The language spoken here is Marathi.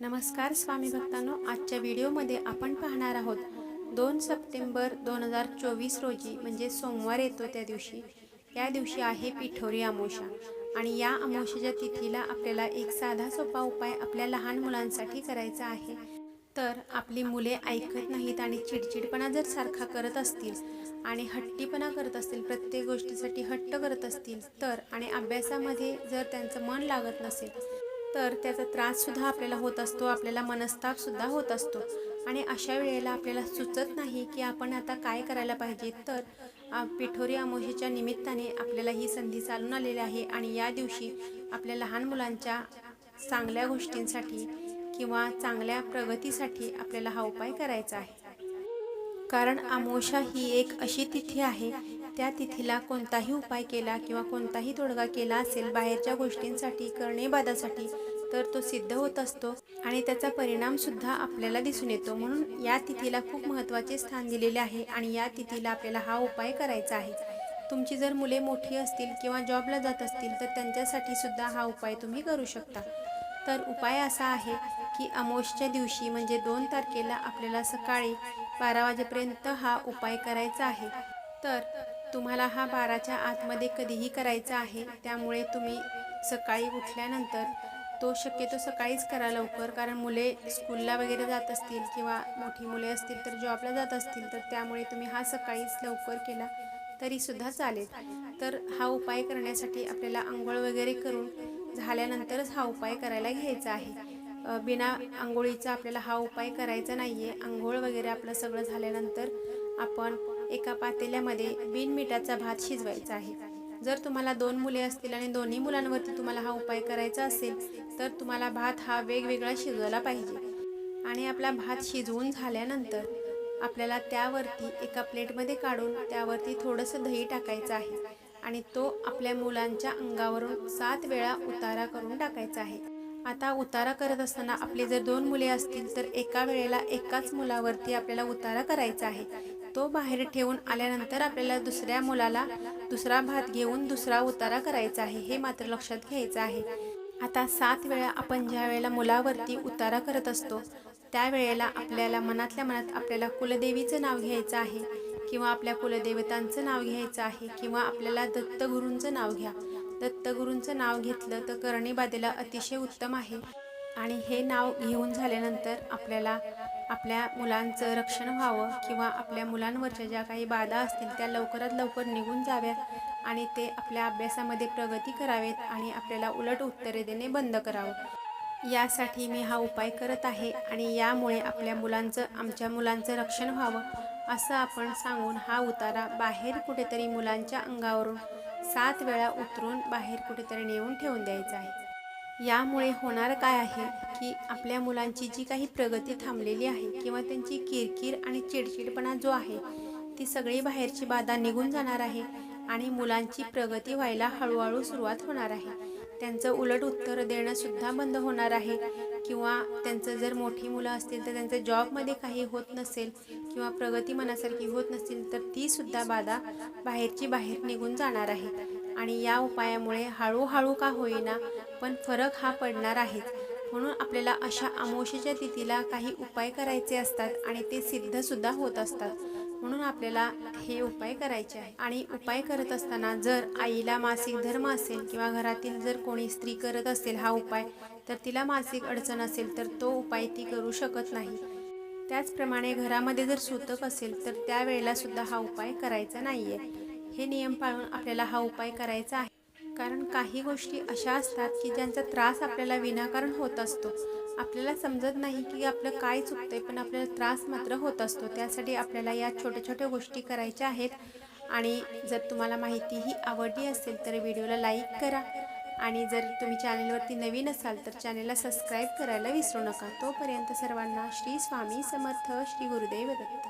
नमस्कार स्वामी भक्तांनो आजच्या व्हिडिओमध्ये आपण पाहणार आहोत दोन सप्टेंबर दोन हजार चोवीस रोजी म्हणजे सोमवार येतो त्या दिवशी. या दिवशी आहे पिठोरी अमोशा आणि या अमावस्येच्या तिथीला आपल्याला एक साधा सोपा उपाय आपल्या लहान मुलांसाठी करायचा आहे. तर आपली मुले ऐकत नाहीत आणि चिडचिडपणा जर सारखा करत असतील आणि हट्टीपणा करत असतील प्रत्येक गोष्टीसाठी हट्ट करत असतील तर आणि अभ्यासामध्ये जर त्यांचं मन लागत नसेल तर त्याचा त्राससुद्धा आपल्याला होत असतो आपल्याला मनस्तापसुद्धा होत असतो. आणि अशा वेळेला आपल्याला सुचत नाही की आपण आता काय करायला पाहिजे तर पिठोरी अमोशीच्या निमित्ताने आपल्याला ही संधी चालून आलेली आहे. आणि या दिवशी आपल्या लहान मुलांच्या चांगल्या गोष्टींसाठी किंवा चांगल्या प्रगतीसाठी आपल्याला हा उपाय करायचा आहे. कारण अमोशा ही एक अशी तिथी आहे त्या तिथीला कोणताही उपाय केला किंवा कोणताही तोडगा केला असेल बाहेरच्या गोष्टींसाठी करणेबादासाठी तर तो सिद्ध होत असतो आणि त्याचा परिणामसुद्धा आपल्याला दिसून येतो. म्हणून या तिथीला खूप महत्त्वाचे स्थान दिलेले आहे आणि या तिथीला आपल्याला हा उपाय करायचा आहे. तुमची जर मुले मोठी असतील किंवा जॉबला जात असतील तर त्यांच्यासाठी सुद्धा हा उपाय तुम्ही करू शकता. तर उपाय असा आहे की अमोशच्या दिवशी म्हणजे दोन तारखेला आपल्याला सकाळी बारा वाजेपर्यंत हा उपाय करायचा आहे. तर तुम्हाला हा बाराच्या आतमध्ये कधीही करायचा आहे. त्यामुळे तुम्ही सकाळी उठल्यानंतर तो शक्यतो सकाळीच करा लवकर कारण मुले स्कूलला वगैरे जात असतील किंवा मोठी मुले असतील तर जॉबला जात असतील तर त्यामुळे तुम्ही हा सकाळीच लवकर केला तरीसुद्धा चालेल. तर हा उपाय करण्यासाठी आपल्याला आंघोळ वगैरे करून झाल्यानंतरच हा उपाय करायला घ्यायचा आहे. बिना आंघोळीचा आपल्याला हा उपाय करायचा नाही आहे आंघोळ वगैरे आपलं सगळं झाल्यानंतर आपण एका पातेल्यामध्ये बिनमिठाचा भात शिजवायचा आहे. जर तुम्हाला दोन मुले असतील आणि दोन्ही मुलांवरती तुम्हाला हा उपाय करायचा असेल तर तुम्हाला भात हा वेगवेगळा शिजवला पाहिजे. आणि आपला भात शिजवून झाल्यानंतर आपल्याला त्यावरती एका प्लेटमध्ये काढून त्यावरती थोडंसं दही टाकायचं आहे आणि तो आपल्या मुलांच्या अंगावरून सात वेळा उतारा करून टाकायचा आहे. आता उतारा करत असताना आपले जर दोन मुले असतील तर एका वेळेला एकाच मुलावरती आपल्याला उतारा करायचा आहे. तो बाहेर ठेवून आल्यानंतर आपल्याला दुसऱ्या मुलाला दुसरा भात घेऊन दुसरा उतारा करायचा आहे हे मात्र लक्षात घ्यायचं आहे. आता सात वेळा आपण ज्या वेळेला मुलावरती उतारा करत असतो त्यावेळेला आपल्याला मनातल्या मनात आपल्याला कुलदेवीचं नाव घ्यायचं आहे किंवा आपल्या कुलदेवतांचं नाव घ्यायचं आहे किंवा आपल्याला दत्तगुरूंचं नाव घ्या. दत्तगुरूंचं नाव घेतलं तर करणीबादेला अतिशय उत्तम आहे. आणि हे नाव घेऊन झाल्यानंतर आपल्याला आपल्या मुलांचं रक्षण व्हावं किंवा आपल्या मुलांवरच्या ज्या काही बाधा असतील त्या लवकरात लवकर निघून जाव्यात आणि ते आपल्या अभ्यासामध्ये प्रगती करावेत आणि आपल्याला उलट उत्तरे देणे बंद करावं. यासाठी मी हा उपाय करत आहे आणि यामुळे आपल्या मुलांचं आमच्या मुलांचं रक्षण व्हावं असं आपण सांगून हा उतारा बाहेर कुठेतरी मुलांच्या अंगावरून सात वेळा उतरून बाहेर कुठेतरी नेऊन ठेवून द्यायचा आहे. यामुळे होणार काय आहे की आपल्या मुलांची जी काही प्रगती थांबलेली आहे किंवा त्यांची किरकिर आणि चिडचिडपणा जो आहे ती सगळी बाहेरची बाधा निघून जाणार आहे आणि मुलांची प्रगती व्हायला हळूहळू सुरुवात होणार आहे. त्यांचं उलट उत्तर देणंसुद्धा बंद होणार आहे किंवा त्यांचं जर मोठी मुलं असतील तर त्यांचं जॉबमध्ये काही होत नसेल किंवा प्रगती मनासारखी होत नसेल तर तीसुद्धा बाधा बाहेरची बाहेर निघून जाणार आहे. आणि या उपायामुळे हळूहळू का होईना पण फरक हा पडणार आहेच म्हणून आपल्याला अशा अमोशीच्या तिथीला काही उपाय करायचे असतात आणि ते सिद्धसुद्धा होत असतात. म्हणून आपल्याला हे उपाय करायचे आहे आणि उपाय करत असताना जर आईला मासिक धर्म असेल किंवा घरातील जर कोणी स्त्री करत असेल हा उपाय तर तिला मासिक अडचण असेल तर तो उपाय ती करू शकत नाही. त्याचप्रमाणे घरामध्ये जर सूतक असेल तर त्यावेळेला सुद्धा हा उपाय करायचा नाही आहे हे नियम पाळून आपल्याला हा उपाय करायचा आहे. कारण काही गोष्टी अशा असतात की ज्यांचा त्रास आपल्याला विनाकारण होत असतो. आपल्याला समजत नाही की आपलं काय चुकतंय पण आपल्याला त्रास मात्र होत असतो. त्यासाठी आपल्याला या छोट्या छोट्या गोष्टी करायच्या आहेत. आणि जर तुम्हाला माहिती ही आवडली असेल तर व्हिडिओला लाईक करा. आणि जर तुम्ही चॅनलवरती नवीन असाल तर चॅनलला सबस्क्राईब करायला विसरू नका. तोपर्यंत सर्वांना श्री स्वामी समर्थ श्री गुरुदेव दत्त.